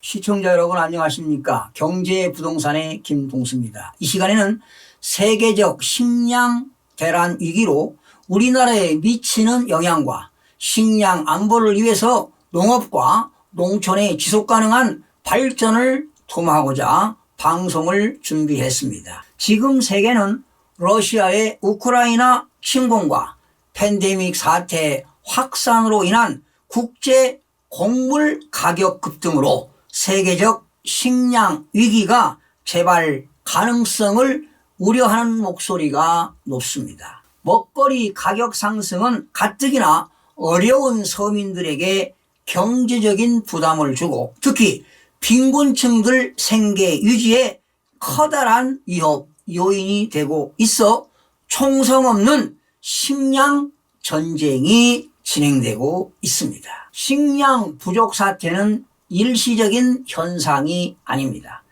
시청자 여러분 안녕하십니까? 경제 부동산의 김동수입니다. 이 시간에는 세계적 식량 대란 위기로 우리나라에 미치는 영향과 식량 안보를 위해서 농업과 농촌의 지속 가능한 발전을 도모하고자 방송을 준비했습니다. 지금 세계는 러시아의 우크라이나 침공과 팬데믹 사태 확산으로 인한 국제 곡물 가격 급등으로 세계적 식량 위기가 재발 가능성을 우려하는 목소리가 높습니다. 먹거리 가격 상승은 가뜩이나 어려운 서민들에게 경제적인 부담을 주고 특히 빈곤층들 생계 유지에 커다란 위협 요인이 되고 있어 총성 없는 식량 전쟁이 진행되고 있습니다. 식량 부족 사태는 일시적인 현상이 아닙니다.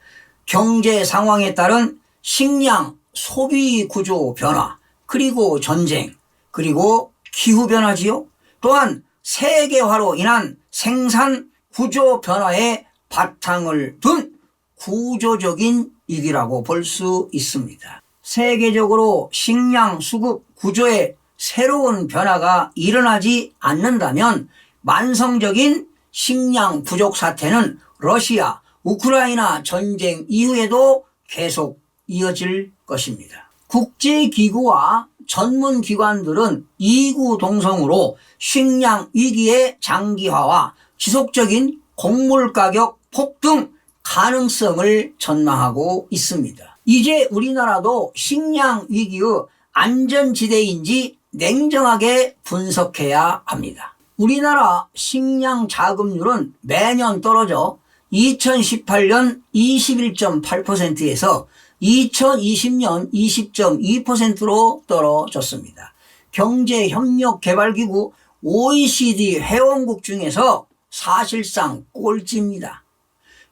경제 상황에 따른 식량 소비 구조 변화, 그리고 전쟁, 그리고 기후 변화지요. 또한 세계화로 인한 생산 구조 변화에 바탕을 둔 구조적인 위기라고 볼 수 있습니다. 세계적으로 식량 수급 구조에 새로운 변화가 일어나지 않는다면 만성적인 식량 부족 사태는 러시아, 우크라이나 전쟁 이후에도 계속 이어질 것입니다. 국제기구와 전문기관들은 이구동성으로 식량 위기의 장기화와 지속적인 곡물 가격 폭등 가능성을 전망하고 있습니다. 이제 우리나라도 식량 위기의 안전지대인지 냉정하게 분석해야 합니다. 우리나라 식량 자급률은 매년 떨어져 2018년 21.8%에서 2020년 20.2%로 떨어졌습니다. 경제협력개발기구 OECD 회원국 중에서 사실상 꼴찌입니다.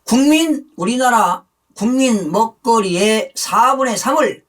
국민, 우리나라 국민 먹거리의 4분의 3을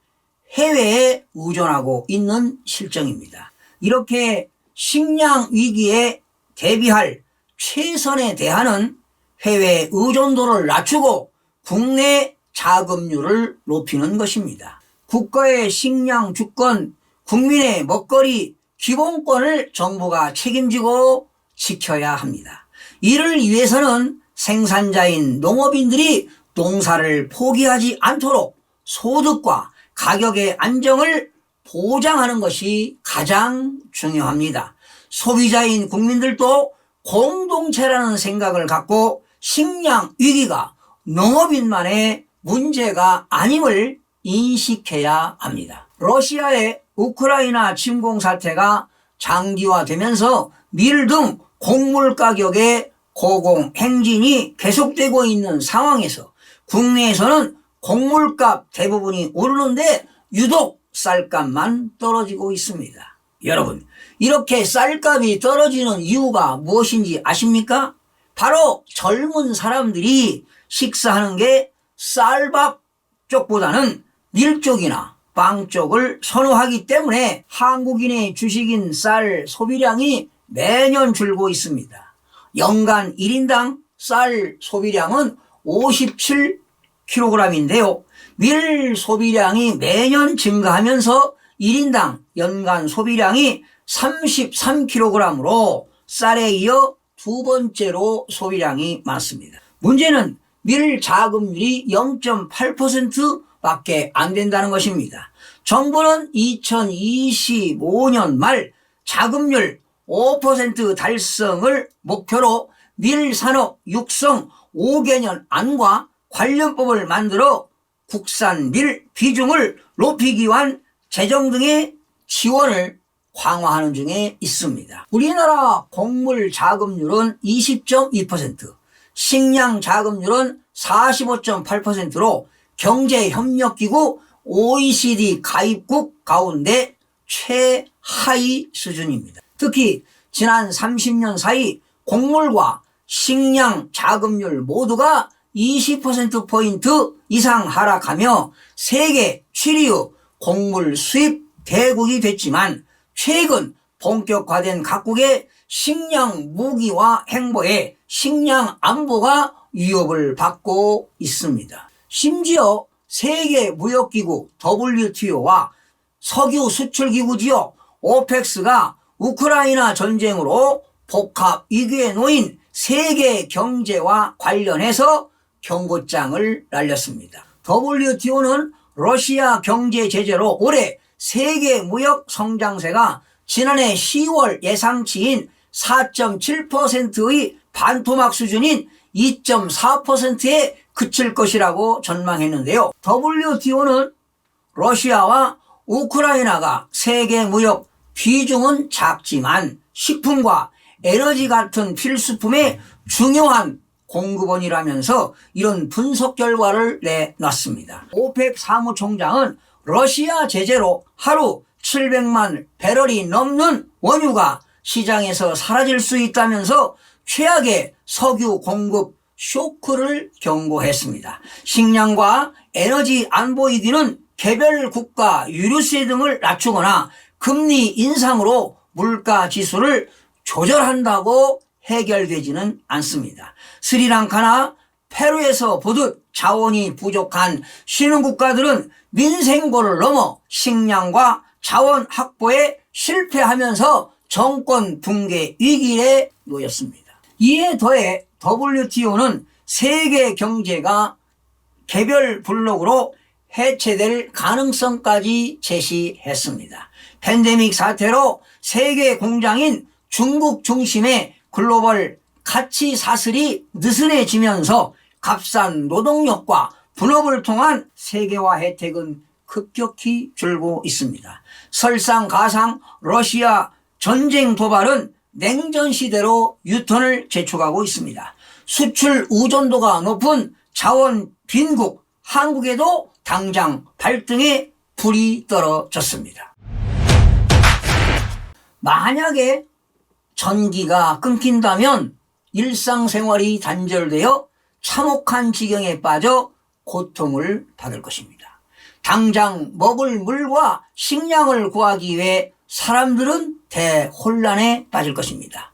해외에 의존하고 있는 실정입니다. 이렇게 식량 위기에 대비할 최선의 대안은 해외 의존도를 낮추고 국내 자금률을 높이는 것입니다. 국가의 식량 주권, 국민의 먹거리 기본권을 정부가 책임지고 지켜야 합니다. 이를 위해서는 생산자인 농업인들이 농사를 포기하지 않도록 소득과 가격의 안정을 보장하는 것이 가장 중요합니다. 소비자인 국민들도 공동체라는 생각을 갖고 식량 위기가 농업인만의 문제가 아님을 인식해야 합니다. 러시아의 우크라이나 침공 사태가 장기화되면서 밀 등 곡물 가격의 고공 행진이 계속되고 있는 상황에서 국내에서는 곡물값 대부분이 오르는데 유독 쌀값만 떨어지고 있습니다. 여러분, 이렇게 쌀값이 떨어지는 이유가 무엇인지 아십니까? 바로 젊은 사람들이 식사하는 게 쌀밥 쪽보다는 밀 쪽이나 빵 쪽을 선호하기 때문에 한국인의 주식인 쌀 소비량이 매년 줄고 있습니다. 연간 1인당 쌀 소비량은 57kg인데요. 밀 소비량이 매년 증가하면서 1인당 연간 소비량이 33kg으로 쌀에 이어 두 번째로 소비량이 많습니다. 문제는 밀 자급률이 0.8% 밖에 안 된다는 것입니다. 정부는 2025년 말 자급률 5% 달성을 목표로 밀산업 육성 5개년 안과 관련법을 만들어 국산 밀 비중을 높이기 위한 재정 등의 지원을 강화하는 중에 있습니다. 우리나라 곡물 자급률은 20.2%, 식량 자급률은 45.8%로 경제협력기구 OECD 가입국 가운데 최하위 수준입니다. 특히 지난 30년 사이 곡물과 식량 자급률 모두가 20%포인트 이상 하락하며 세계 7위 곡물 수입 대국이 됐지만 최근 본격화된 각국의 식량 무기와 행보에 식량 안보가 위협을 받고 있습니다. 심지어 세계 무역기구 WTO와 석유 수출기구지요 오펙스가 우크라이나 전쟁으로 복합 위기에 놓인 세계 경제와 관련해서 경고장을 날렸습니다. WTO는 러시아 경제 제재로 올해 세계 무역 성장세가 지난해 10월 예상치인 4.7%의 반토막 수준인 2.4%에 그칠 것이라고 전망했는데요. WTO는 러시아와 우크라이나가 세계 무역 비중은 작지만 식품과 에너지 같은 필수품의 중요한 공급원이라면서 이런 분석 결과를 내놨습니다. 오펙 사무총장은 러시아 제재로 하루 700만 배럴이 넘는 원유가 시장에서 사라질 수 있다면서 최악의 석유 공급 쇼크를 경고했습니다. 식량과 에너지 안보 위기는 개별 국가 유류세 등을 낮추거나 금리 인상으로 물가 지수를 조절한다고 해결되지는 않습니다. 스리랑카나 페루에서 보듯 자원이 부족한 신흥 국가들은 민생고를 넘어 식량과 자원 확보에 실패하면서 정권 붕괴 위기에 놓였습니다. 이에 더해 WTO는 세계 경제가 개별 블록으로 해체될 가능성까지 제시했습니다. 팬데믹 사태로 세계 공장인 중국 중심의 글로벌 가치 사슬이 느슨해지면서 값싼 노동력과 분업을 통한 세계화 혜택은 급격히 줄고 있습니다. 설상가상 러시아 전쟁 도발은 냉전 시대로 유턴을 재촉하고 있습니다. 수출 의존도가 높은 자원 빈국 한국에도 당장 발등에 불이 떨어졌습니다. 만약에 전기가 끊긴다면 일상생활이 단절되어 참혹한 지경에 빠져 고통을 받을 것입니다. 당장 먹을 물과 식량을 구하기 위해 사람들은 대혼란에 빠질 것입니다.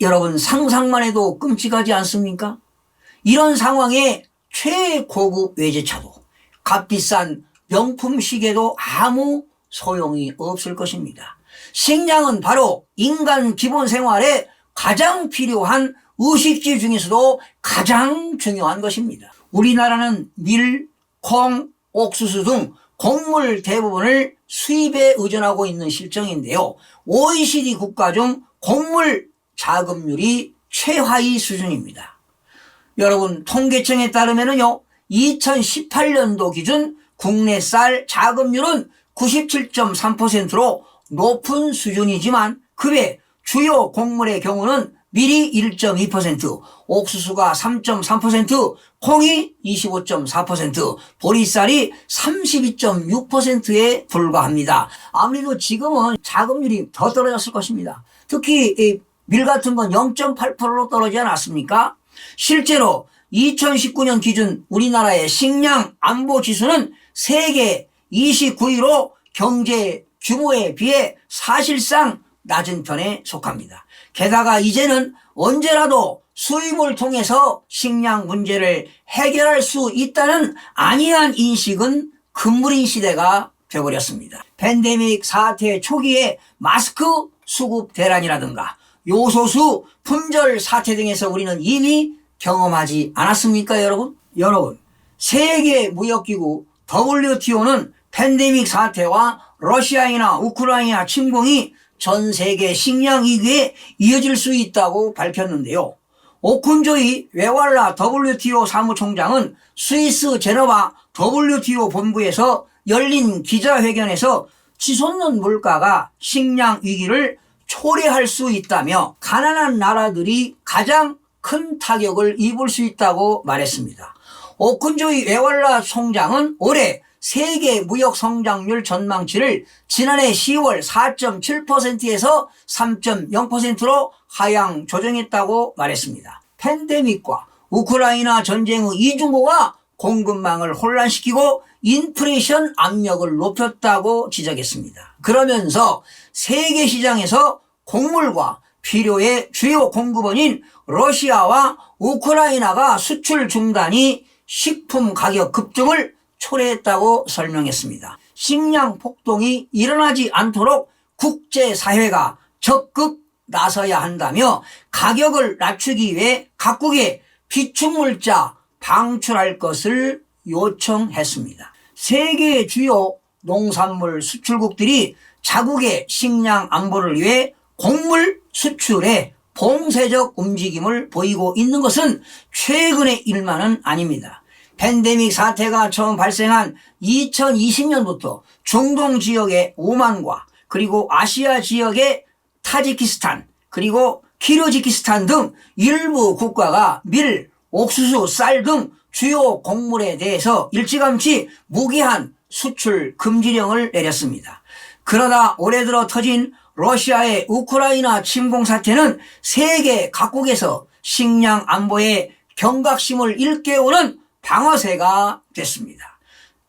여러분 상상만 해도 끔찍하지 않습니까? 이런 상황에 최고급 외제차도 값비싼 명품 시계도 아무 소용이 없을 것입니다. 식량은 바로 인간 기본 생활에 가장 필요한 의식주 중에서도 가장 중요한 것입니다. 우리나라는 밀, 콩, 옥수수 등 곡물 대부분을 수입에 의존하고 있는 실정인데요. OECD 국가 중 곡물 자급률이 최하위 수준입니다. 여러분 통계청에 따르면요. 2018년도 기준 국내 쌀 자급률은 97.3%로 높은 수준이지만 그외 주요 곡물의 경우는 밀이 1.2%, 옥수수가 3.3%, 콩이 25.4%, 보리쌀이 32.6%에 불과합니다. 아무래도 지금은 자급률이 더 떨어졌을 것입니다. 특히 밀 같은 건 0.8%로 떨어지지 않았습니까? 실제로 2019년 기준 우리나라의 식량 안보 지수는 세계 29위로 경제 규모에 비해 사실상 낮은 편에 속합니다. 게다가 이제는 언제라도 수입을 통해서 식량 문제를 해결할 수 있다는 안이한 인식은 금물인 시대가 되어버렸습니다. 팬데믹 사태 초기에 마스크 수급 대란이라든가 요소수 품절 사태 등에서 우리는 이미 경험하지 않았습니까 여러분? 여러분 세계 무역기구 WTO는 팬데믹 사태와 러시아이나 우크라이나 침공이 전 세계 식량 위기에 이어질 수 있다고 밝혔는데요. 오콘조이 외왈라 WTO 사무총장은 스위스 제너바 WTO 본부에서 열린 기자회견에서 치솟는 물가가 식량 위기를 초래할 수 있다며 가난한 나라들이 가장 큰 타격을 입을 수 있다고 말했습니다. 오콘조이 외왈라 총장은 올해 세계 무역 성장률 전망치를 지난해 10월 4.7%에서 3.0%로 하향 조정했다고 말했습니다. 팬데믹과 우크라이나 전쟁의 이중고가 공급망을 혼란시키고 인플레이션 압력을 높였다고 지적했습니다. 그러면서 세계 시장에서 곡물과 비료의 주요 공급원인 러시아와 우크라이나가 수출 중단이 식품 가격 급등을 초래했다고 설명했습니다. 식량 폭동이 일어나지 않도록 국제사회가 적극 나서야 한다며 가격을 낮추기 위해 각국에 비축물자 방출할 것을 요청했습니다. 세계 주요 농산물 수출국들이 자국의 식량 안보를 위해 곡물 수출에 봉쇄적 움직임을 보이고 있는 것은 최근의 일만은 아닙니다. 팬데믹 사태가 처음 발생한 2020년부터 중동 지역의 오만과 그리고 아시아 지역의 타지키스탄 그리고 키르지키스탄 등 일부 국가가 밀, 옥수수, 쌀 등 주요 곡물에 대해서 일찌감치 무기한 수출 금지령을 내렸습니다. 그러다 올해 들어 터진 러시아의 우크라이나 침공 사태는 세계 각국에서 식량 안보에 경각심을 일깨우는 방어세가 됐습니다.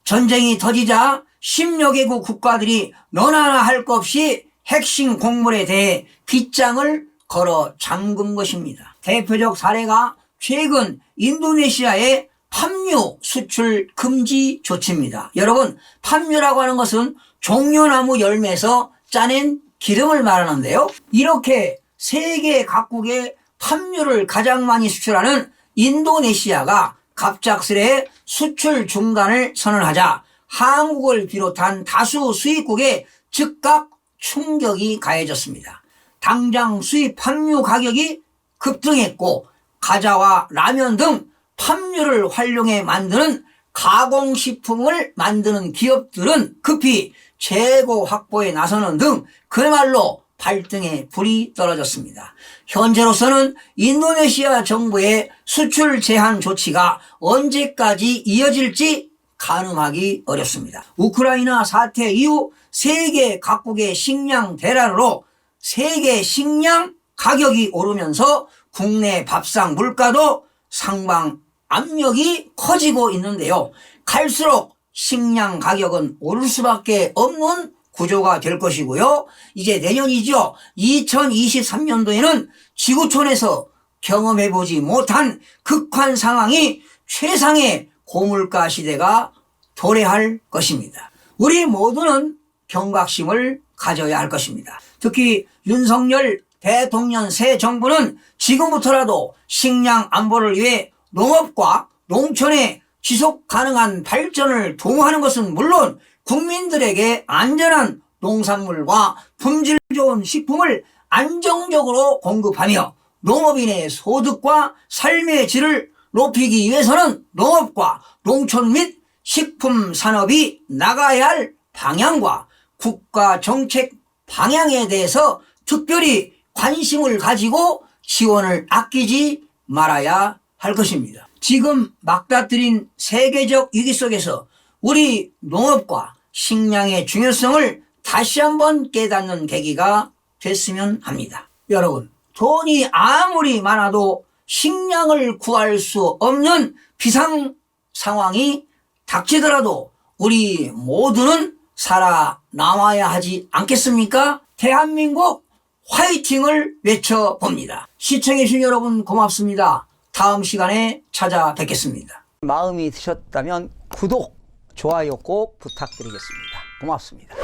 전쟁이 터지자 10여 개국 국가들이 너나 할 것 없이 핵심 곡물에 대해 빗장을 걸어 잠근 것입니다. 대표적 사례가 최근 인도네시아의 팜유 수출 금지 조치입니다. 여러분, 팜유라고 하는 것은 종려나무 열매에서 짜낸 기름을 말하는데요. 이렇게 세계 각국의 팜유를 가장 많이 수출하는 인도네시아가 갑작스레 수출 중단을 선언하자 한국을 비롯한 다수 수입국에 즉각 충격이 가해졌습니다. 당장 수입 팜유 가격이 급등했고 과자와 라면 등 팜유를 활용해 만드는 가공식품을 만드는 기업들은 급히 재고 확보에 나서는 등 그야말로 발등에 불이 떨어졌습니다. 현재로서는 인도네시아 정부의 수출 제한 조치가 언제까지 이어질지 가늠하기 어렵습니다. 우크라이나 사태 이후 세계 각국의 식량 대란으로 세계 식량 가격이 오르면서 국내 밥상 물가도 상방 압력이 커지고 있는데요. 갈수록 식량 가격은 오를 수밖에 없는 구조가 될 것이고요. 이제 내년이죠. 2023년도에는 지구촌에서 경험해보지 못한 극한 상황이 최상의 고물가 시대가 도래할 것입니다. 우리 모두는 경각심을 가져야 할 것입니다. 특히 윤석열 대통령 새 정부는 지금부터라도 식량 안보를 위해 농업과 농촌의 지속 가능한 발전을 도모하는 것은 물론 국민들에게 안전한 농산물과 품질 좋은 식품을 안정적으로 공급하며 농업인의 소득과 삶의 질을 높이기 위해서는 농업과 농촌 및 식품 산업이 나가야 할 방향과 국가 정책 방향에 대해서 특별히 관심을 가지고 지원을 아끼지 말아야 할 것입니다. 지금 막다뜨린 세계적 위기 속에서 우리 농업과 식량의 중요성을 다시 한번 깨닫는 계기가 됐으면 합니다. 여러분, 돈이 아무리 많아도 식량을 구할 수 없는 비상 상황이 닥치더라도 우리 모두는 살아남아야 하지 않겠습니까? 대한민국 화이팅을 외쳐봅니다. 시청해주신 여러분 고맙습니다. 다음 시간에 찾아뵙겠습니다. 마음이 드셨다면 구독, 좋아요 꼭 부탁드리겠습니다. 고맙습니다.